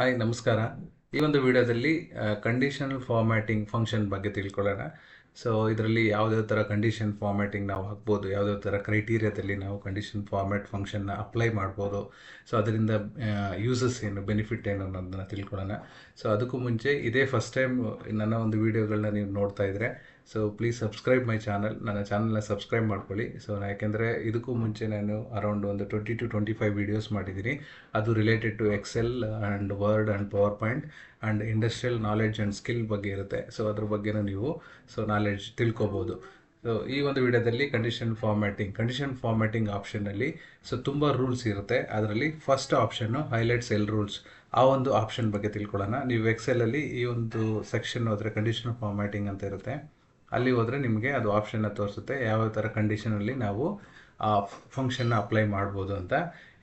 Hi, ನಮಸ್ಕಾರ. ಈ ಒಂದು ವಿಡಿಯೋದಲ್ಲಿ ಕಂಡೀಷನಲ್ ಫಾರ್ಮ್ಯಾಟಿಂಗ್ ಫಂಕ್ಷನ್ ಬಗ್ಗೆ ತಿಳ್ಕೊಳ್ಳೋಣ. ಸೊ ಇದರಲ್ಲಿ ಯಾವುದೇ ಥರ ಕಂಡೀಷನ್ ಫಾರ್ಮ್ಯಾಟಿಂಗ್ ನಾವು ಹಾಕ್ಬೋದು ಯಾವುದೇ ಥರ ಕ್ರೈಟೀರಿಯಾದಲ್ಲಿ ನಾವು ಕಂಡೀಷನ್ ಫಾರ್ಮ್ಯಾಟ್ ಫಂಕ್ಷನ್ನ ಅಪ್ಲೈ ಮಾಡ್ಬೋದು. ಸೊ ಅದರಿಂದ ಯೂಸಸ್ ಏನು ಬೆನಿಫಿಟ್ ಏನು ಅನ್ನೋದನ್ನ ತಿಳ್ಕೊಳ್ಳೋಣ. ಸೊ ಅದಕ್ಕೂ ಮುಂಚೆ ಇದೇ ಫಸ್ಟ್ ಟೈಮ್ ನನ್ನ ಒಂದು ವೀಡಿಯೋಗಳನ್ನ ನೀವು ನೋಡ್ತಾ ಇದ್ದರೆ so please subscribe my channel ನನ್ನ ಚಾನಲ್ನ ಸಬ್ಸ್ಕ್ರೈಬ್ ಮಾಡ್ಕೊಳ್ಳಿ. ಸೊ ಯಾಕೆಂದರೆ ಇದಕ್ಕೂ ಮುಂಚೆ ನಾನು ಅರೌಂಡ್ ಒಂದು twenty two twenty five videos ಮಾಡಿದ್ದೀನಿ. ಅದು related to Excel and Word and PowerPoint and industrial knowledge and skill ಬಗ್ಗೆ ಇರುತ್ತೆ. ಸೊ ಅದ್ರ ಬಗ್ಗೆನೂ ನೀವು ಸೊ ನಾಲೆಡ್ಜ್ ತಿಳ್ಕೊಬೋದು. ಸೊ ಈ ಒಂದು ವಿಡಿಯೋದಲ್ಲಿ ಕಂಡೀಷನ್ ಫಾರ್ಮ್ಯಾಟಿಂಗ್ ಕಂಡೀಷನ್ ಫಾರ್ಮ್ಯಾಟಿಂಗ್ ಆಪ್ಷನ್ನಲ್ಲಿ ಸೊ ತುಂಬ ರೂಲ್ಸ್ ಇರುತ್ತೆ. ಅದರಲ್ಲಿ first option highlights cell rules ಆ ಒಂದು ಆಪ್ಷನ್ ಬಗ್ಗೆ ತಿಳ್ಕೊಳ್ಳೋಣ. ನೀವು ಎಕ್ಸೆಲಲ್ಲಿ ಈ ಒಂದು ಸೆಕ್ಷನ್ ಹೋದರೆ ಕಂಡೀಷನ್ ಫಾರ್ಮ್ಯಾಟಿಂಗ್ ಅಂತ ಇರುತ್ತೆ. ಅಲ್ಲಿ ಹೋದರೆ ನಿಮಗೆ ಅದು ಆಪ್ಷನ್ನ ತೋರಿಸುತ್ತೆ. ಯಾವ ಥರ ಕಂಡೀಷನಲ್ಲಿ ನಾವು ಆ ಫಂಕ್ಷನ್ನ ಅಪ್ಲೈ ಮಾಡ್ಬೋದು ಅಂತ.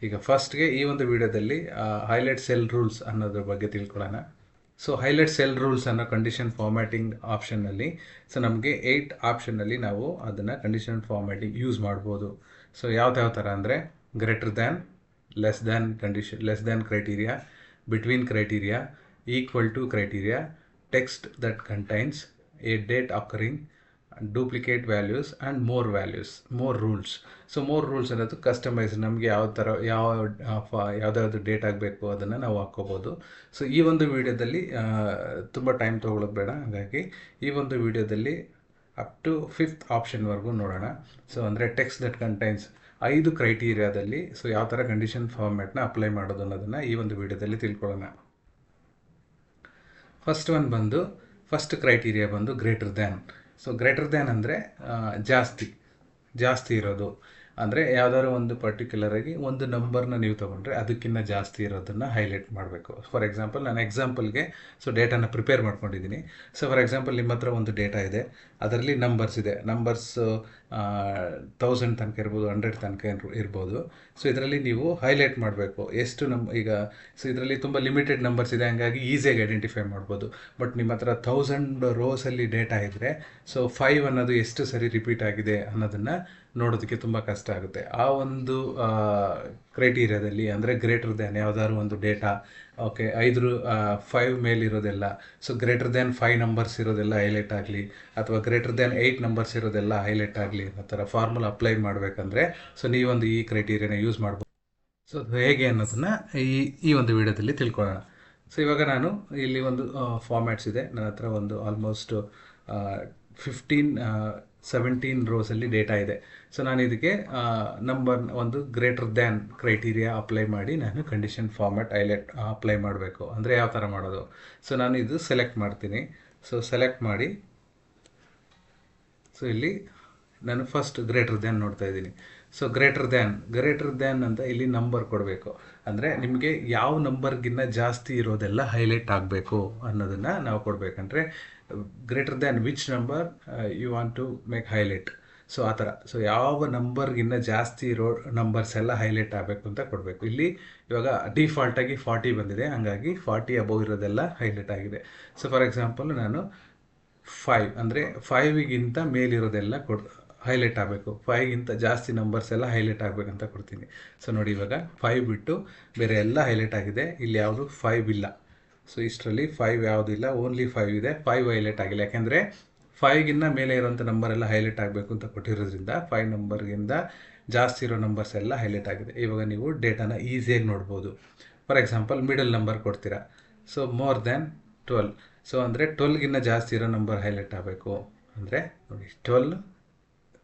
ಈಗ ಫಸ್ಟ್ಗೆ ಈ ಒಂದು ವಿಡಿಯೋದಲ್ಲಿ ಹೈಲೈಟ್ ಸೆಲ್ ರೂಲ್ಸ್ ಅನ್ನೋದ್ರ ಬಗ್ಗೆ ತಿಳ್ಕೊಳ್ಳೋಣ. ಸೊ ಹೈಲೈಟ್ ಸೆಲ್ ರೂಲ್ಸ್ ಅನ್ನೋ ಕಂಡೀಷನ್ ಫಾರ್ಮ್ಯಾಟಿಂಗ್ ಆಪ್ಷನ್ನಲ್ಲಿ ಸೊ ನಮಗೆ ಏಯ್ಟ್ ಆಪ್ಷನ್ನಲ್ಲಿ ನಾವು ಅದನ್ನು ಕಂಡೀಷನ್ ಫಾರ್ಮ್ಯಾಟಿಂಗ್ ಯೂಸ್ ಮಾಡ್ಬೋದು. ಸೊ ಯಾವ ಥರ ಅಂದರೆ greater than less than condition less than criteria between criteria equal to criteria text that contains a date occurring duplicate values and more values more rules so more rules ಅನ್ನೋದು customize ನಮಗೆ ಯಾವ ಥರ, ಯಾವ ಯಾವುದ್ಯಾವುದು date ಆಗಬೇಕು ಅದನ್ನು ನಾವು ಹಾಕ್ಕೋಬೋದು. So ಈ ಒಂದು ವಿಡಿಯೋದಲ್ಲಿ ತುಂಬ ಟೈಮ್ ತೊಗೊಳ್ಳೋದು ಬೇಡ. ಹಾಗಾಗಿ ಈ ಒಂದು ವಿಡಿಯೋದಲ್ಲಿ ಅಪ್ ಟು ಫಿಫ್ತ್ ಆಪ್ಷನ್ವರೆಗೂ ನೋಡೋಣ. ಸೊ ಅಂದರೆ ಟೆಕ್ಸ್ಟ್ ದಟ್ ಕಂಟೈನ್ಸ್ ಐದು ಕ್ರೈಟೀರಿಯಾದಲ್ಲಿ ಸೊ ಯಾವ ಥರ ಕಂಡೀಷನ್ ಫಾರ್ಮ್ಯಾಟ್ನ ಅಪ್ಲೈ ಮಾಡೋದು ಅನ್ನೋದನ್ನು ಈ ಒಂದು ವಿಡಿಯೋದಲ್ಲಿ ತಿಳ್ಕೊಳ್ಳೋಣ. ಫಸ್ಟ್ ಒನ್ ಬಂದು ಫಸ್ಟ್ ಕ್ರೈಟೀರಿಯಾ ಬಂದು greater than so greater than ಅಂದರೆ ಜಾಸ್ತಿ ಜಾಸ್ತಿ ಇರೋದು. ಅಂದರೆ ಯಾವ್ದಾದ್ರು ಒಂದು ಪರ್ಟಿಕ್ಯುಲರಾಗಿ ಒಂದು ನಂಬರ್ನ ನೀವು ತೊಗೊಂಡ್ರೆ ಅದಕ್ಕಿಂತ ಜಾಸ್ತಿ ಇರೋದನ್ನು ಹೈಲೈಟ್ ಮಾಡಬೇಕು. ಫಾರ್ ಎಕ್ಸಾಂಪಲ್ ನಾನು ಎಕ್ಸಾಂಪಲ್ಗೆ ಸೊ ಡೇಟಾನ ಪ್ರಿಪೇರ್ ಮಾಡ್ಕೊಂಡಿದ್ದೀನಿ. ಸೊ ಫಾರ್ ಎಕ್ಸಾಂಪಲ್ ನಿಮ್ಮ ಹತ್ರ ಒಂದು ಡೇಟಾ ಇದೆ. ಅದರಲ್ಲಿ ನಂಬರ್ಸ್ ಇದೆ. ನಂಬರ್ಸ್ ತೌಸಂಡ್ ತನಕ ಇರ್ಬೋದು ಹಂಡ್ರೆಡ್ ತನಕ ಇರ್ಬೋದು. ಸೊ ಇದರಲ್ಲಿ ನೀವು ಹೈಲೈಟ್ ಮಾಡಬೇಕು. ಎಷ್ಟು ನಮ್, ಈಗ ಸೊ ಇದರಲ್ಲಿ ತುಂಬ ಲಿಮಿಟೆಡ್ ನಂಬರ್ಸ್ ಇದೆ, ಹಂಗಾಗಿ ಈಸಿಯಾಗಿ ಐಡೆಂಟಿಫೈ ಮಾಡ್ಬೋದು. ಬಟ್ ನಿಮ್ಮ ಹತ್ರ ತೌಸಂಡ್ ರೋಸಲ್ಲಿ ಡೇಟಾ ಇದ್ದರೆ ಸೊ ಫೈವ್ ಅನ್ನೋದು ಎಷ್ಟು ಸರಿ ರಿಪೀಟ್ ಆಗಿದೆ ಅನ್ನೋದನ್ನು ನೋಡೋದಕ್ಕೆ ತುಂಬ ಕಷ್ಟ ಆಗುತ್ತೆ. ಆ ಒಂದು ಕ್ರೈಟೀರಿಯಾದಲ್ಲಿ ಅಂದರೆ ಗ್ರೇಟರ್ ದ್ಯಾನ್ ಯಾವುದಾದ್ರು ಒಂದು ಡೇಟಾ ಓಕೆ ಐದು five ಮೇಲಿರೋದೆಲ್ಲ so greater than five numbers ಇರೋದೆಲ್ಲ ಹೈಲೈಟ್ ಆಗಲಿ, ಅಥವಾ ಗ್ರೇಟರ್ ದ್ಯಾನ್ ಏಯ್ಟ್ ನಂಬರ್ಸ್ ಇರೋದೆಲ್ಲ ಹೈಲೈಟ್ ಆಗಲಿ ಅನ್ನೋ ಥರ ಫಾರ್ಮುಲಾ ಅಪ್ಲೈ ಮಾಡಬೇಕಂದ್ರೆ ಸೊ ನೀವೊಂದು ಈ ಕ್ರೈಟೀರಿಯಾನ ಯೂಸ್ ಮಾಡ್ಬೋದು. ಸೊ ಹೇಗೆ ಅನ್ನೋದನ್ನು ಈ ಈ ಒಂದು ವಿಡಿಯೋದಲ್ಲಿ ತಿಳ್ಕೊಳ್ಳೋಣ. ಸೊ ಇವಾಗ ನಾನು ಇಲ್ಲಿ ಒಂದು ಫಾರ್ಮ್ಯಾಟ್ಸ್ ಇದೆ. ನನ್ನ ಹತ್ರ ಒಂದು ಆಲ್ಮೋಸ್ಟ್ ಫಿಫ್ಟೀನ್ ಸೆವೆಂಟೀನ್ ರೋಸಲ್ಲಿ ಡೇಟಾ ಇದೆ. ಸೊ ನಾನು ಇದಕ್ಕೆ ನಂಬರ್ ಒಂದು ಗ್ರೇಟರ್ ದ್ಯಾನ್ ಕ್ರೈಟೀರಿಯಾ ಅಪ್ಲೈ ಮಾಡಿ ನಾನು ಕಂಡೀಷನ್ ಫಾರ್ಮ್ಯಾಟ್ ಐಲೆಟ್ ಅಪ್ಲೈ ಮಾಡಬೇಕು. ಅಂದರೆ ಯಾವ ಥರ ಮಾಡೋದು? ಸೊ ನಾನು ಇದು ಸೆಲೆಕ್ಟ್ ಮಾಡ್ತೀನಿ. ಸೊ ಸೆಲೆಕ್ಟ್ ಮಾಡಿ ಸೊ ಇಲ್ಲಿ ನಾನು ಫಸ್ಟ್ ಗ್ರೇಟರ್ ದ್ಯಾನ್ ನೋಡ್ತಾ ಇದ್ದೀನಿ. So greater than greater than ಅಂತ ಇಲ್ಲಿ ನಂಬರ್ ಕೊಡಬೇಕು. ಅಂದರೆ ನಿಮಗೆ ಯಾವ ನಂಬರ್ಗಿನ್ನ ಜಾಸ್ತಿ ಇರೋದೆಲ್ಲ ಹೈಲೈಟ್ ಆಗಬೇಕು ಅನ್ನೋದನ್ನು ನಾವು ಕೊಡಬೇಕಂದ್ರೆ greater than which number you want to make highlight so ಆ ಥರ. ಸೊ ಯಾವ ನಂಬರ್ಗಿನ್ನ ಜಾಸ್ತಿ ಇರೋ ನಂಬರ್ಸ್ ಎಲ್ಲ ಹೈಲೈಟ್ ಆಗಬೇಕು ಅಂತ ಕೊಡಬೇಕು. ಇಲ್ಲಿ ಇವಾಗ ಡಿಫಾಲ್ಟಾಗಿ ಫಾರ್ಟಿ ಬಂದಿದೆ. ಹಾಗಾಗಿ ಫಾರ್ಟಿ ಅಬೋವ್ ಇರೋದೆಲ್ಲ ಹೈಲೈಟ್ ಆಗಿದೆ. ಸೊ ಫಾರ್ ಎಕ್ಸಾಂಪಲ್ ನಾನು ಫೈವ್ ಅಂದರೆ ಫೈವಿಗಿಂತ ಮೇಲಿರೋದೆಲ್ಲ ಕೊಡ್ ಹೈಲೈಟ್ ಆಗಬೇಕು. ಫೈವ್ಗಿಂತ ಜಾಸ್ತಿ ನಂಬರ್ಸ್ ಎಲ್ಲ ಹೈಲೈಟ್ ಆಗಬೇಕಂತ ಕೊಡ್ತೀನಿ. ಸೊ ನೋಡಿ ಇವಾಗ ಫೈವ್ ಬಿಟ್ಟು ಬೇರೆ ಎಲ್ಲ ಹೈಲೈಟ್ ಆಗಿದೆ. ಇಲ್ಲಿ ಯಾವುದು ಫೈವ್ ಇಲ್ಲ. ಸೊ ಇಷ್ಟರಲ್ಲಿ ಫೈವ್ ಯಾವುದಿಲ್ಲ ಓನ್ಲಿ ಫೈವ್ ಇದೆ. ಫೈವ್ ಹೈಲೈಟ್ ಆಗಿಲ್ಲ. ಯಾಕೆಂದರೆ ಫೈವ್ಗಿನ್ನ ಮೇಲೆ ಇರೋಂಥ ನಂಬರ್ ಎಲ್ಲ ಹೈಲೈಟ್ ಆಗಬೇಕು ಅಂತ ಕೊಟ್ಟಿರೋದ್ರಿಂದ ಫೈವ್ ನಂಬರ್ಗಿಂತ ಜಾಸ್ತಿ ಇರೋ ನಂಬರ್ಸ್ ಎಲ್ಲ ಹೈಲೈಟ್ ಆಗಿದೆ. ಇವಾಗ ನೀವು ಡೇಟಾನ ಈಸಿಯಾಗಿ ನೋಡ್ಬೋದು. ಫಾರ್ ಎಕ್ಸಾಂಪಲ್ ಮಿಡಲ್ ನಂಬರ್ ಕೊಡ್ತೀರಾ. So more than twelve so ಅಂದರೆ ಟ್ವೆಲ್ಗಿನ್ನ ಜಾಸ್ತಿ ಇರೋ ನಂಬರ್ ಹೈಲೈಟ್ ಆಗಬೇಕು. ಅಂದರೆ ನೋಡಿ ಟ್ವೆಲ್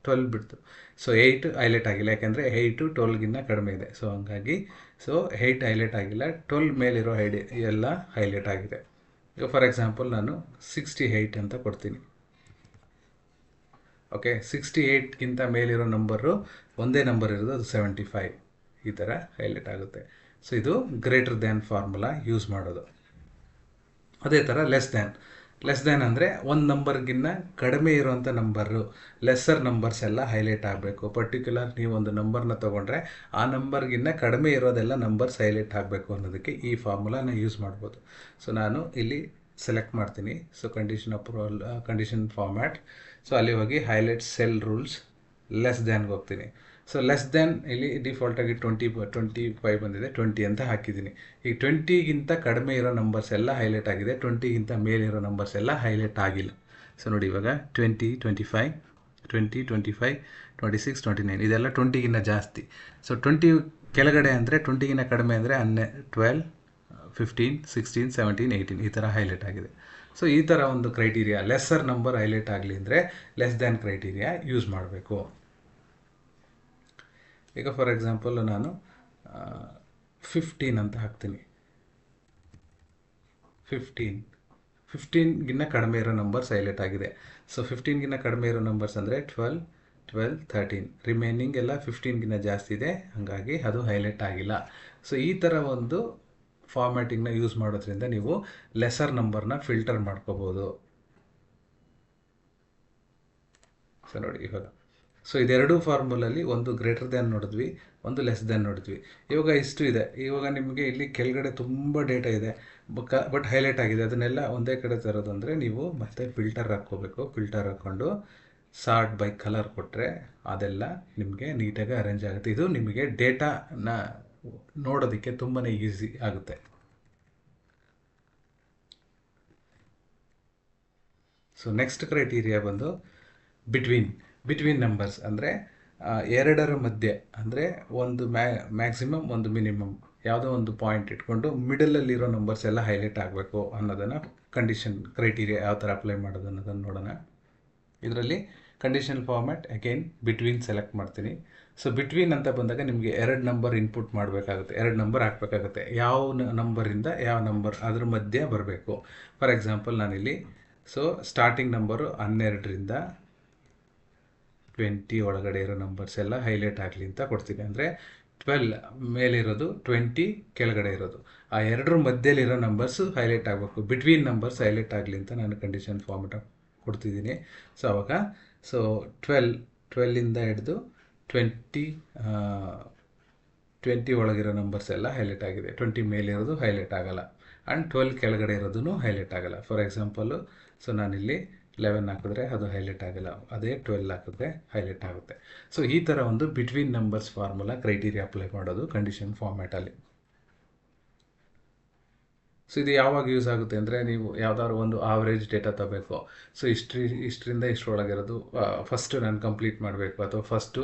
ಟ್ವೆಲ್ ಬಿಡ್ತು. ಸೊ ಏಯ್ಟ್ ಹೈಲೈಟ್ ಆಗಿಲ್ಲ. ಯಾಕೆಂದರೆ ಏಯ್ಟು ಟ್ವೆಲ್ಗಿನ್ನ ಕಡಿಮೆ ಇದೆ. ಸೊ ಹಂಗಾಗಿ ಸೊ ಏಯ್ಟ್ ಹೈಲೈಟ್ ಆಗಿಲ್ಲ. ಟ್ವೆಲ್ ಮೇಲಿರೋ ಐಡಿ ಎಲ್ಲ ಹೈಲೈಟ್ ಆಗಿದೆ. ಈಗ ಫಾರ್ ಎಕ್ಸಾಂಪಲ್ ನಾನು ಸಿಕ್ಸ್ಟಿ ಏಯ್ಟ್ ಅಂತ ಕೊಡ್ತೀನಿ. ಓಕೆ ಸಿಕ್ಸ್ಟಿ ಏಯ್ಟ್ಗಿಂತ ಮೇಲಿರೋ ನಂಬರು ಒಂದೇ ನಂಬರ್ ಇರೋದು ಅದು ಸೆವೆಂಟಿ ಫೈವ್ ಈ ಥರ ಹೈಲೈಟ್ ಆಗುತ್ತೆ. ಸೊ ಇದು ಗ್ರೇಟರ್ ದ್ಯಾನ್ ಫಾರ್ಮುಲಾ ಯೂಸ್ ಮಾಡೋದು. ಅದೇ ಥರ ಲೆಸ್ ದ್ಯಾನ್ ಲೆಸ್ ದೆನ್ ಅಂದರೆ ಒಂದು ನಂಬರ್ಗಿನ್ನ ಕಡಿಮೆ ಇರುವಂಥ ನಂಬರು ಲೆಸ್ಸರ್ ನಂಬರ್ಸ್ ಎಲ್ಲ ಹೈಲೈಟ್ ಆಗಬೇಕು. ಪರ್ಟಿಕ್ಯುಲರ್ ನೀವು ಒಂದು ನಂಬರ್ನ ತೊಗೊಂಡ್ರೆ ಆ ನಂಬರ್ಗಿನ್ನ ಕಡಿಮೆ ಇರೋದೆಲ್ಲ ನಂಬರ್ಸ್ ಹೈಲೈಟ್ ಆಗಬೇಕು ಅನ್ನೋದಕ್ಕೆ ಈ ಫಾರ್ಮುಲಾನ ಯೂಸ್ ಮಾಡ್ಬೋದು. ಸೊ ನಾನು ಇಲ್ಲಿ ಸೆಲೆಕ್ಟ್ ಮಾಡ್ತೀನಿ. So condition approval condition format so ಅಲ್ಲಿ ಹೋಗಿ ಹೈಲೈಟ್ ಸೆಲ್ ರೂಲ್ಸ್ ಲೆಸ್ ದ್ಯಾನ್ಗೆ ಹೋಗ್ತೀನಿ. ಸೊ ಲೆಸ್ ದೆನ್ ಇಲ್ಲಿ ಡಿಫಾಲ್ಟಾಗಿ ಟ್ವೆಂಟಿ ಟ್ವೆಂಟಿ ಫೈವ್ ಬಂದಿದೆ. ಟ್ವೆಂಟಿ ಅಂತ ಹಾಕಿದ್ದೀನಿ. ಈಗ ಟ್ವೆಂಟಿಗಿಂತ ಕಡಿಮೆ ಇರೋ ನಂಬರ್ಸ್ ಎಲ್ಲ ಹೈಲೈಟ್ ಆಗಿದೆ. ಟ್ವೆಂಟಿಗಿಂತ ಮೇಲಿರೋ ನಂಬರ್ಸ್ ಎಲ್ಲ ಹೈಲೈಟ್ ಆಗಿಲ್ಲ. ಸೊ ನೋಡಿ ಇವಾಗ twenty twenty five twenty twenty five twenty six twenty nine ಇದೆಲ್ಲ ಟ್ವೆಂಟಿಗಿನ್ನ ಜಾಸ್ತಿ. ಸೊ ಟ್ವೆಂಟಿ ಕೆಳಗಡೆ ಅಂದರೆ ಟ್ವೆಂಟಿಗಿಂತ ಕಡಿಮೆ ಅಂದರೆ ಹನ್ನೆ twelve fifteen sixteen seventeen eighteen ಈ ಥರ ಹೈಲೈಟ್ ಆಗಿದೆ. ಸೊ ಈ ಥರ ಒಂದು ಕ್ರೈಟೀರಿಯಾ ಲೆಸ್ಸರ್ ನಂಬರ್ ಹೈಲೈಟ್ ಆಗಲಿ ಅಂದರೆ ಲೆಸ್ ದ್ಯಾನ್ ಕ್ರೈಟೀರಿಯಾ ಯೂಸ್ ಮಾಡಬೇಕು. ಈಗ ಫಾರ್ ಎಕ್ಸಾಂಪಲ್ ನಾನು ಫಿಫ್ಟೀನ್ ಅಂತ ಹಾಕ್ತೀನಿ. ಫಿಫ್ಟೀನ್ ಫಿಫ್ಟೀನ್ಗಿನ್ನ ಕಡಿಮೆ ಇರೋ ನಂಬರ್ಸ್ ಹೈಲೈಟ್ ಆಗಿದೆ. ಸೊ ಫಿಫ್ಟೀನ್ಗಿನ್ನ ಕಡಿಮೆ ಇರೋ ನಂಬರ್ಸ್ ಅಂದರೆ ಟ್ವೆಲ್ ಟ್ವೆಲ್ ಥರ್ಟೀನ್ ರಿಮೈನಿಂಗ್ ಎಲ್ಲ ಫಿಫ್ಟೀನ್ಗಿನ್ನ ಜಾಸ್ತಿ ಇದೆ, ಹಾಗಾಗಿ ಅದು ಹೈಲೈಟ್ ಆಗಿಲ್ಲ. ಸೊ ಈ ಥರ ಒಂದು ಫಾರ್ಮ್ಯಾಟಿಂಗ್ನ ಯೂಸ್ ಮಾಡೋದ್ರಿಂದ ನೀವು ಲೆಸರ್ ನಂಬರ್ನ ಫಿಲ್ಟರ್ ಮಾಡ್ಕೋಬೋದು. ಸೊ ನೋಡಿ ಇವಾಗ. ಸೊ ಇದೆರಡೂ ಫಾರ್ಮುಲಲ್ಲಿ ಒಂದು ಗ್ರೇಟರ್ ದ್ಯಾನ್ ನೋಡಿದ್ವಿ, ಒಂದು ಲೆಸ್ ದ್ಯಾನ್ ನೋಡಿದ್ವಿ. ಇವಾಗ ಇಷ್ಟು ಇದೆ. ಇವಾಗ ನಿಮಗೆ ಇಲ್ಲಿ ಕೆಳಗಡೆ ತುಂಬ ಡೇಟಾ ಇದೆ. ಬಕ ಬಟ್ ಹೈಲೈಟ್ ಆಗಿದೆ. ಅದನ್ನೆಲ್ಲ ಒಂದೇ ಕಡೆ ತರೋದು ಅಂದರೆ ನೀವು ಮತ್ತೆ ಫಿಲ್ಟರ್ ಹಾಕ್ಕೋಬೇಕು. ಫಿಲ್ಟರ್ ಹಾಕ್ಕೊಂಡು ಸಾರ್ಟ್ ಬೈ ಕಲರ್ ಕೊಟ್ಟರೆ ಅದೆಲ್ಲ ನಿಮಗೆ ನೀಟಾಗಿ ಅರೇಂಜ್ ಆಗುತ್ತೆ. ಇದು ನಿಮಗೆ ಡೇಟಾನ ನೋಡೋದಕ್ಕೆ ತುಂಬಾ ಈಸಿ ಆಗುತ್ತೆ. ಸೊ ನೆಕ್ಸ್ಟ್ ಕ್ರೈಟೀರಿಯಾ ಬಂದು ಬಿಟ್ವೀನ್ ಬಿಟ್ವೀನ್ ನಂಬರ್ಸ್ ಅಂದರೆ ಎರಡರ ಮಧ್ಯೆ ಅಂದರೆ ಒಂದು ಮ್ಯಾ ಮ್ಯಾಕ್ಸಿಮಮ್ ಒಂದು ಮಿನಿಮಮ್ ಯಾವುದೋ ಒಂದು ಪಾಯಿಂಟ್ ಇಟ್ಕೊಂಡು ಮಿಡಲಲ್ಲಿರೋ ನಂಬರ್ಸ್ ಎಲ್ಲ ಹೈಲೈಟ್ ಆಗಬೇಕು ಅನ್ನೋದನ್ನು ಕಂಡೀಷನ್ ಕ್ರೈಟೀರಿಯಾ ಯಾವ ಥರ ಅಪ್ಲೈ ಮಾಡೋದು ಅನ್ನೋದನ್ನು ನೋಡೋಣ. ಇದರಲ್ಲಿ condition format again between select ಮಾಡ್ತೀನಿ. ಸೊ ಬಿಟ್ವೀನ್ ಅಂತ ಬಂದಾಗ ನಿಮಗೆ ಎರಡು ನಂಬರ್ ಇನ್ಪುಟ್ ಮಾಡಬೇಕಾಗುತ್ತೆ, ಎರಡು ನಂಬರ್ ಹಾಕಬೇಕಾಗುತ್ತೆ. ಯಾವ ನಂಬರಿಂದ ಯಾವ ನಂಬರ್ ಅದ್ರ ಮಧ್ಯೆ ಬರಬೇಕು. ಫಾರ್ ಎಕ್ಸಾಂಪಲ್ ನಾನಿಲ್ಲಿ ಸೊ ಸ್ಟಾರ್ಟಿಂಗ್ ನಂಬರು ಹನ್ನೆರಡರಿಂದ ಟ್ವೆಂಟಿ ಒಳಗಡೆ ಇರೋ ನಂಬರ್ಸ್ ಎಲ್ಲ ಹೈಲೈಟ್ ಆಗಲಿ ಅಂತ ಕೊಡ್ತೀನಿ. ಅಂದರೆ ಟ್ವೆಲ್ ಮೇಲಿರೋದು ಟ್ವೆಂಟಿ ಕೆಳಗಡೆ ಇರೋದು. ಆ ಎರಡರ ಮಧ್ಯದಲ್ಲಿರೋ ನಂಬರ್ಸ್ ಹೈಲೈಟ್ ಆಗಬೇಕು. ಬಿಟ್ವೀನ್ ನಂಬರ್ಸ್ ಹೈಲೈಟ್ ಆಗಲಿ ಅಂತ ನಾನು ಕಂಡೀಷನ್ ಫಾರ್ಮೆಟ್ ಕೊಡ್ತಿದ್ದೀನಿ. ಸೊ ಅವಾಗ ಸೊ ಟ್ವೆಲ್ ಟ್ವೆಲ್ಲಿಂದ ಹಿಡಿದು ಟ್ವೆಂಟಿ ಟ್ವೆಂಟಿ ಒಳಗಿರೋ ನಂಬರ್ಸ್ ಎಲ್ಲ ಹೈಲೈಟ್ ಆಗಿದೆ. ಟ್ವೆಂಟಿ ಮೇಲಿರೋದು ಹೈಲೈಟ್ ಆಗಲ್ಲ. ಆ್ಯಂಡ್ ಟ್ವೆಲ್ ಕೆಳಗಡೆ ಇರೋದೂ ಹೈಲೈಟ್ ಆಗಲ್ಲ. ಫಾರ್ ಎಕ್ಸಾಂಪಲು ಸೊ ನಾನಿಲ್ಲಿ ಲೆವೆನ್ ಹಾಕಿದ್ರೆ ಅದು ಹೈಲೈಟ್ ಆಗಲ್ಲ. ಅದೇ ಟ್ವೆಲ್ ಹಾಕಿದ್ರೆ ಹೈಲೈಟ್ ಆಗುತ್ತೆ. ಸೊ ಈ ಥರ ಒಂದು between numbers formula criteria apply ಮಾಡೋದು ಕಂಡೀಷನ್ ಫಾರ್ಮ್ಯಾಟಲ್ಲಿ ಸೊ ಇದು ಯಾವಾಗ ಯೂಸ್ ಆಗುತ್ತೆ ಅಂದರೆ ನೀವು ಯಾವ್ದಾದ್ರು ಒಂದು ಆವ್ರೇಜ್ ಡೇಟಾ ತಗೋಬೇಕು. ಸೊ ಇಷ್ಟ್ರಿ ಇಷ್ಟರಿಂದ ಇಷ್ಟರೊಳಗಿರೋದು ಫಸ್ಟು ನಾನು ಕಂಪ್ಲೀಟ್ ಮಾಡಬೇಕು ಅಥವಾ ಫಸ್ಟು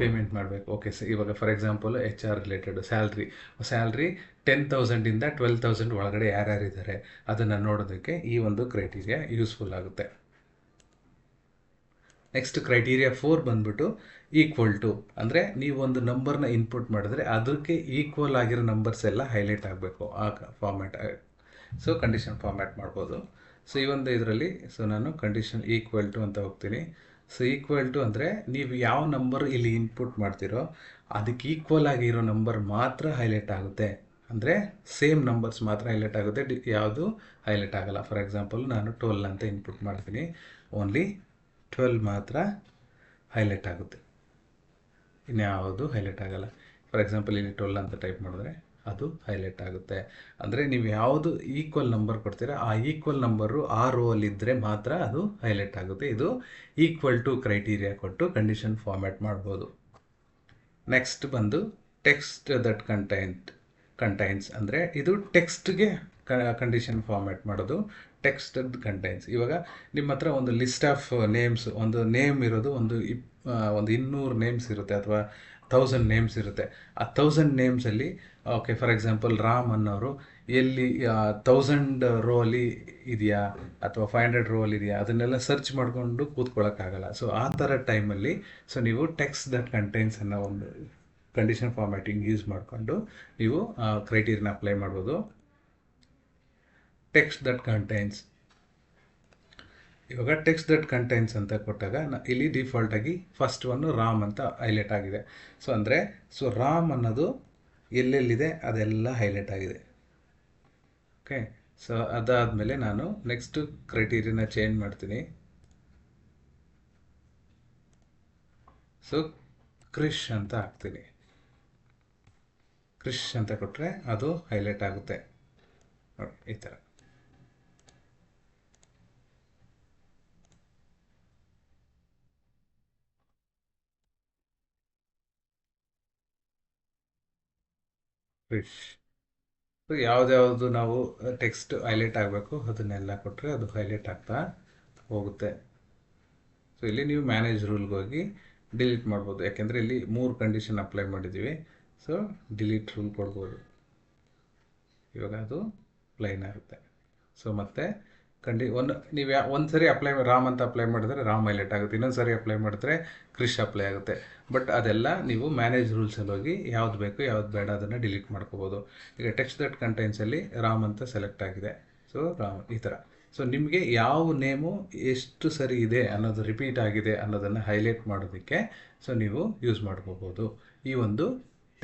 ಪೇಮೆಂಟ್ ಮಾಡಬೇಕು. ಓಕೆ ಸೊ ಇವಾಗ for example H R related salary salary ten ತೌಸಂಡಿಂದ twelve thousand ಒಳಗಡೆ ಯಾರ್ಯಾರಿದ್ದಾರೆ ಅದನ್ನು ನೋಡೋದಕ್ಕೆ ಈ ಒಂದು ಕ್ರೈಟೀರಿಯಾ ಯೂಸ್ಫುಲ್ ಆಗುತ್ತೆ. ನೆಕ್ಸ್ಟ್ ಕ್ರೈಟೀರಿಯಾ ಫೋರ್ ಬಂದ್ಬಿಟ್ಟು ಈಕ್ವಲ್ ಟು ಅಂದರೆ ನೀವು ಒಂದು ನಂಬರ್ನ ಇನ್ಪುಟ್ ಮಾಡಿದ್ರೆ ಅದಕ್ಕೆ ಈಕ್ವಲ್ ಆಗಿರೋ ನಂಬರ್ಸ್ ಎಲ್ಲ ಹೈಲೈಟ್ ಆಗಬೇಕು ಆ ಫಾರ್ಮ್ಯಾಟ್ ಸೊ ಕಂಡೀಷನ್ ಫಾರ್ಮ್ಯಾಟ್ ಮಾಡ್ಬೋದು. ಸೊ ಈ ಒಂದು ಇದರಲ್ಲಿ ಸೊ ನಾನು ಕಂಡೀಷನ್ ಈಕ್ವಲ್ ಟು ಅಂತ ಹೋಗ್ತೀನಿ. ಸೊ ಈಕ್ವಲ್ ಟು ಅಂದರೆ ನೀವು ಯಾವ ನಂಬರ್ ಇಲ್ಲಿ ಇನ್ಪುಟ್ ಮಾಡ್ತೀರೋ ಅದಕ್ಕೆ ಈಕ್ವಲ್ ಆಗಿರೋ ನಂಬರ್ ಮಾತ್ರ ಹೈಲೈಟ್ ಆಗುತ್ತೆ. ಅಂದರೆ ಸೇಮ್ ನಂಬರ್ಸ್ ಮಾತ್ರ ಹೈಲೈಟ್ ಆಗುತ್ತೆ. ಯಾವುದು ಹೈಲೈಟ್ ಆಗಲ್ಲ. ಫಾರ್ ಎಕ್ಸಾಂಪಲ್ ನಾನು ಟ್ವೆಲ್ ಅಂತ ಇನ್ಪುಟ್ ಮಾಡ್ತೀನಿ. ಓನ್ಲಿ ಟ್ವೆಲ್ ಮಾತ್ರ ಹೈಲೈಟ್ ಆಗುತ್ತೆ. ಇನ್ಯಾವುದು ಹೈಲೈಟ್ ಆಗಲ್ಲ. ಫಾರ್ ಎಕ್ಸಾಂಪಲ್ ಇಲ್ಲಿ ಟ್ವೆಲ್ ಅಂತ ಟೈಪ್ ಮಾಡಿದ್ರೆ ಅದು ಹೈಲೈಟ್ ಆಗುತ್ತೆ. ಅಂದರೆ ನೀವು ಯಾವುದು ಈಕ್ವಲ್ ನಂಬರ್ ಕೊಡ್ತೀರಾ, ಆ ಈಕ್ವಲ್ ನಂಬರು ಆ ರೋ ಅಲ್ಲಿದ್ದರೆ ಮಾತ್ರ ಅದು ಹೈಲೈಟ್ ಆಗುತ್ತೆ. ಇದು ಈಕ್ವಲ್ ಟು ಕ್ರೈಟೀರಿಯಾ ಕೊಟ್ಟು ಕಂಡೀಷನ್ ಫಾರ್ಮ್ಯಾಟ್ ಮಾಡ್ಬೋದು. ನೆಕ್ಸ್ಟ್ ಬಂದು ಟೆಕ್ಸ್ಟ್ ದಟ್ ಕಂಟೈಂಟ್ ಕಂಟೈನ್ಸ್ ಅಂದರೆ ಇದು ಟೆಕ್ಸ್ಟ್ಗೆ ಕಂಡೀಷನ್ ಫಾರ್ಮ್ಯಾಟ್ ಮಾಡೋದು ಟೆಕ್ಸ್ಟ್ ಕಂಟೈನ್ಸ್ ಇವಾಗ ನಿಮ್ಮ ಹತ್ರ ಒಂದು ಲಿಸ್ಟ್ ಆಫ್ ನೇಮ್ಸ್ ಒಂದು ನೇಮ್ ಇರೋದು ಒಂದು ಇಪ್ ಒಂದು ಇನ್ನೂರು ನೇಮ್ಸ್ ಇರುತ್ತೆ ಅಥವಾ ಥೌಸಂಡ್ ನೇಮ್ಸ್ ಇರುತ್ತೆ. ಆ ಥೌಸಂಡ್ ನೇಮ್ಸಲ್ಲಿ ಓಕೆ ಫಾರ್ ಎಕ್ಸಾಂಪಲ್ ರಾಮ್ ಅನ್ನೋರು ಎಲ್ಲಿ ಥೌಸಂಡ್ ರೋ ಅಲ್ಲಿ ಇದೆಯಾ ಅಥವಾ ಫೈವ್ ಹಂಡ್ರೆಡ್ ರೋ ಅಲ್ಲಿ ಇದೆಯಾ? ಅದನ್ನೆಲ್ಲ ಸರ್ಚ್ ಮಾಡಿಕೊಂಡು ಕೂತ್ಕೊಳ್ಳೋಕ್ಕಾಗಲ್ಲ ಸೊ ಆ ಥರ ಟೈಮಲ್ಲಿ ಸೊ ನೀವು ಟೆಕ್ಸ್ಟ್ ದಟ್ ಕಂಟೈನ್ಸ್ ಅನ್ನೋ ಒಂದು ಕಂಡೀಷನ್ ಫಾರ್ಮ್ಯಾಟಿಂಗ್ ಯೂಸ್ ಮಾಡಿಕೊಂಡು ನೀವು ಕ್ರೈಟೀರಿಯನ ಅಪ್ಲೈ ಮಾಡ್ಬೋದು. ಟೆಕ್ಸ್ಟ್ ದಟ್ ಕಂಟೈನ್ಸ್ ಇವಾಗ ಟೆಕ್ಸ್ಟ್ ದಟ್ ಕಂಟೈನ್ಸ್ ಅಂತ ಕೊಟ್ಟಾಗ ಇಲ್ಲಿ ಡಿಫಾಲ್ಟಾಗಿ ಫಸ್ಟ್ ಒನ್ನು ರಾಮ್ ಅಂತ ಹೈಲೈಟ್ ಆಗಿದೆ. ಸೊ ಅಂದರೆ ಸೊ ರಾಮ್ ಅನ್ನೋದು ಎಲ್ಲೆಲ್ಲಿದೆ ಅದೆಲ್ಲ ಹೈಲೈಟ್ ಆಗಿದೆ. ಓಕೆ ಸೊ ಅದಾದಮೇಲೆ ನಾನು ನೆಕ್ಸ್ಟು ಕ್ರೈಟೀರಿಯನ ಚೇಂಜ್ ಮಾಡ್ತೀನಿ. ಸೊ ಕ್ರಿಶ್ ಅಂತ ಹಾಕ್ತೀನಿ. ಕ್ರಿಶ್ ಅಂತ ಕೊಟ್ಟರೆ ಅದು ಹೈಲೈಟ್ ಆಗುತ್ತೆ. ನೋಡಿ, ಈ ಥರ ಕ್ರಿಶ್ ಯಾವ್ದ್ಯಾವುದು ನಾವು ಟೆಕ್ಸ್ಟ್ ಹೈಲೈಟ್ ಆಗಬೇಕು, ಅದನ್ನೆಲ್ಲ ಕೊಟ್ಟರೆ ಅದು ಹೈಲೈಟ್ ಆಗ್ತಾ ಹೋಗುತ್ತೆ. ಸೊ ಇಲ್ಲಿ ನೀವು ಮ್ಯಾನೇಜ್ ರೂಲ್ಗೆ ಹೋಗಿ ಡಿಲೀಟ್ ಮಾಡ್ಬೋದು. ಯಾಕೆಂದರೆ ಇಲ್ಲಿ ಮೂರು ಕಂಡೀಷನ್ ಅಪ್ಲೈ ಮಾಡಿದ್ದೀವಿ. ಸೊ ಡಿಲೀಟ್ ರೂಲ್ ಕೊಡ್ಬೋದು. ಇವಾಗ ಅದು ಪ್ಲೈನ್ ಆಗುತ್ತೆ. ಸೊ ಮತ್ತೆ ಖಂಡಿ, ಒಂದು, ನೀವು ಯಾ, ಒಂದು ಸರಿ ಅಪ್ಲೈ ರಾಮ್ ಅಂತ ಅಪ್ಲೈ ಮಾಡಿದ್ರೆ ರಾಮ್ ಹೈಲೈಟ್ ಆಗುತ್ತೆ. ಇನ್ನೊಂದು ಸರಿ ಅಪ್ಲೈ ಮಾಡಿದ್ರೆ ಕ್ರಿಶ್ ಅಪ್ಲೈ ಆಗುತ್ತೆ. ಬಟ್ ಅದೆಲ್ಲ ನೀವು ಮ್ಯಾನೇಜ್ ರೂಲ್ಸಲ್ಲಿ ಹೋಗಿ ಯಾವ್ದು ಬೇಕು, ಯಾವ್ದು ಬೇಡ ಅದನ್ನು ಡಿಲೀಟ್ ಮಾಡ್ಕೋಬೋದು. ಈಗ ಟೆಕ್ಸ್ಟ್ ದಟ್ ಕಂಟೆಂಟ್ಸಲ್ಲಿ ರಾಮ್ ಅಂತ ಸೆಲೆಕ್ಟ್ ಆಗಿದೆ. ಸೊ ರಾಮ್, ಈ ಥರ ಸೊ ನಿಮಗೆ ಯಾವ ನೇಮು ಎಷ್ಟು ಸರಿ ಇದೆ ಅನ್ನೋದು ರಿಪೀಟ್ ಆಗಿದೆ ಅನ್ನೋದನ್ನು ಹೈಲೈಟ್ ಮಾಡೋದಕ್ಕೆ ಸೊ ನೀವು ಯೂಸ್ ಮಾಡ್ಕೋಬೋದು. ಈ ಒಂದು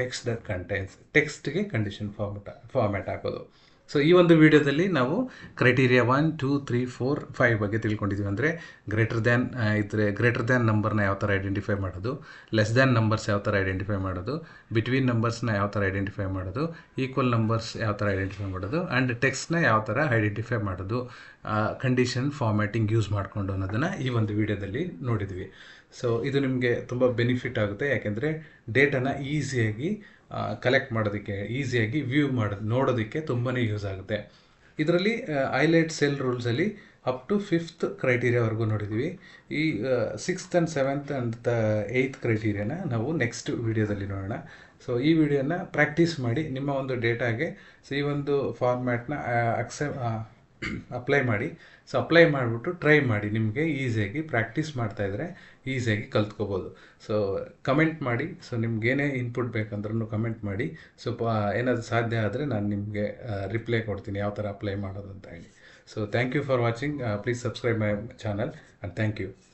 ಟೆಕ್ಸ್ಟ್ ದಟ್ ಕಂಟೆನ್ಸ್ ಟೆಕ್ಸ್ಟ್ಗೆ ಕಂಡೀಷನ್ ಫಾರ್ಮೆಟ್ ಫಾರ್ಮ್ಯಾಟ್ ಹಾಕೋದು. ಸೊ ಈ ಒಂದು ವಿಡಿಯೋದಲ್ಲಿ ನಾವು criteria one two three four five ಬಗ್ಗೆ ತಿಳ್ಕೊಂಡಿದ್ದೀವಿ ಅಂದರೆ ಗ್ರೇಟರ್ ದ್ಯಾನ್ ಇದ್ರೆ ಗ್ರೇಟರ್ ದ್ಯಾನ್ ನಂಬರ್ನ ಯಾವ ಥರ ಐಡೆಂಟಿಫೈ ಮಾಡೋದು ಲೆಸ್ ದ್ಯಾನ್ ನಂಬರ್ಸ್ ಯಾವ ಥರ ಐಡೆಂಟಿಫೈ ಮಾಡೋದು ಬಿಟ್ವೀನ್ ನಂಬರ್ಸ್ನ ಯಾವ ಥರ ಐಡೆಂಟಿಫೈ ಮಾಡೋದು ಈಕ್ವಲ್ ನಂಬರ್ಸ್ ಯಾವ ಥರ ಐಡೆಂಟಿಫೈ ಮಾಡೋದು ಆ್ಯಂಡ್ ಟೆಕ್ಸ್ಟ್ನ ಯಾವ ಥರ ಐಡೆಂಟಿಫೈ ಮಾಡೋದು ಕಂಡೀಷನ್ ಫಾರ್ಮ್ಯಾಟಿಂಗ್ ಯೂಸ್ ಮಾಡಿಕೊಂಡು ಅನ್ನೋದನ್ನು ಈ ಒಂದು ವಿಡಿಯೋದಲ್ಲಿ ನೋಡಿದ್ವಿ. ಸೊ ಇದು ನಿಮಗೆ ತುಂಬ ಬೆನಿಫಿಟ್ ಆಗುತ್ತೆ. ಯಾಕೆಂದರೆ ಡೇಟಾನ ಈಸಿಯಾಗಿ ಕಲೆಕ್ಟ್ ಮಾಡೋದಕ್ಕೆ ಈಸಿಯಾಗಿ ವ್ಯೂ ಮಾಡೋದು ನೋಡೋದಕ್ಕೆ ತುಂಬಾ ಯೂಸ್ ಆಗುತ್ತೆ. ಇದರಲ್ಲಿ ಐಲೈಟ್ ಸೆಲ್ ರೂಲ್ಸಲ್ಲಿ ಅಪ್ ಟು ಫಿಫ್ತ್ ಕ್ರೈಟೀರಿಯಾವರೆಗೂ ನೋಡಿದ್ದೀವಿ ಈ sixth and seventh and the eighth ಕ್ರೈಟೀರಿಯಾನ ನಾವು ನೆಕ್ಸ್ಟ್ ವಿಡಿಯೋದಲ್ಲಿ ನೋಡೋಣ. ಸೊ ಈ ವಿಡಿಯೋನ ಪ್ರಾಕ್ಟೀಸ್ ಮಾಡಿ ನಿಮ್ಮ ಒಂದು ಡೇಟಾಗೆ ಸೊ ಈ ಒಂದು ಫಾರ್ಮ್ಯಾಟ್ನ ಅಕ್ಸೆ ಅಪ್ಲೈ ಮಾಡಿ. ಸೊ ಅಪ್ಲೈ ಮಾಡಿಬಿಟ್ಟು ಟ್ರೈ ಮಾಡಿ. ನಿಮಗೆ ಈಸಿಯಾಗಿ ಪ್ರಾಕ್ಟೀಸ್ ಮಾಡ್ತಾಯಿದ್ರೆ ಈಸಿಯಾಗಿ ಕಲ್ತ್ಕೋಬೋದು. ಸೊ ಕಮೆಂಟ್ ಮಾಡಿ. ಸೊ ನಿಮ್ಗೆ ಏನೇ ಇನ್ಪುಟ್ ಬೇಕಂದ್ರೂ ಕಮೆಂಟ್ ಮಾಡಿ. ಸ್ವಲ್ಪ ಏನಾದರೂ ಸಾಧ್ಯ ಆದರೆ ನಾನು ನಿಮಗೆ ರಿಪ್ಲೈ ಕೊಡ್ತೀನಿ. ಯಾವ ಥರ ಅಪ್ಲೈ ಮಾಡೋದು ಅಂತ ಹೇಳಿ so thank you for watching please subscribe my channel and thank you